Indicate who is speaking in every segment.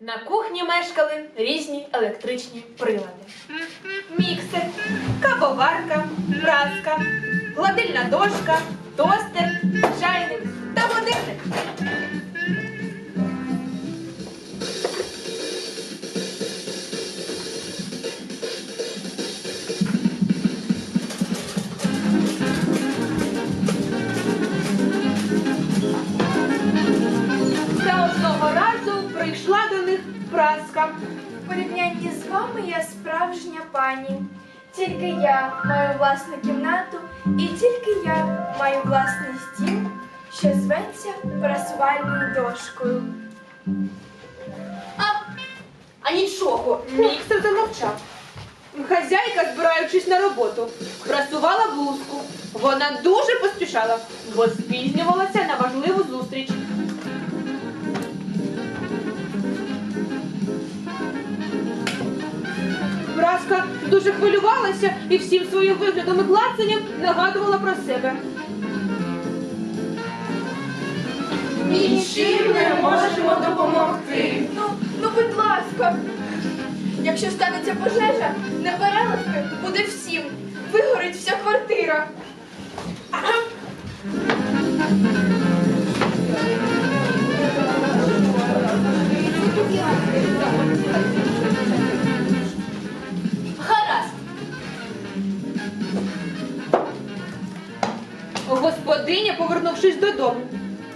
Speaker 1: На кухні мешкали різні електричні прилади: міксер, кавоварка, праска, гладильна дошка, тостер, чайник та годинник. Прийшла до.
Speaker 2: В порівнянні з вами я справжня пані. Тільки я маю власну кімнату і тільки я маю власний стіл, що зветься прасувальною дошкою.
Speaker 1: А, а нічого, міксер замовчав. Хазяйка, збираючись на роботу, прасувала блузку. Вона дуже поспішала, бо спізнювалася на важливу дуже хвилювалася і всім своїм виглядом і клацанням нагадувала про себе.
Speaker 3: Нічим не можемо допомогти.
Speaker 2: Ну, ну, будь ласка. Якщо станеться пожежа, непереливки буде всім. Вигорить вся квартира.
Speaker 1: Господиня, повернувшись додому,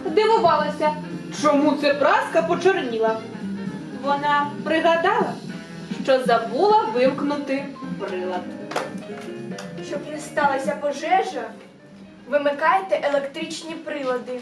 Speaker 1: дивувалася, чому це праска почорніла. Вона пригадала, що забула вимкнути прилад.
Speaker 2: Щоб не сталася пожежа, вимикайте електричні прилади.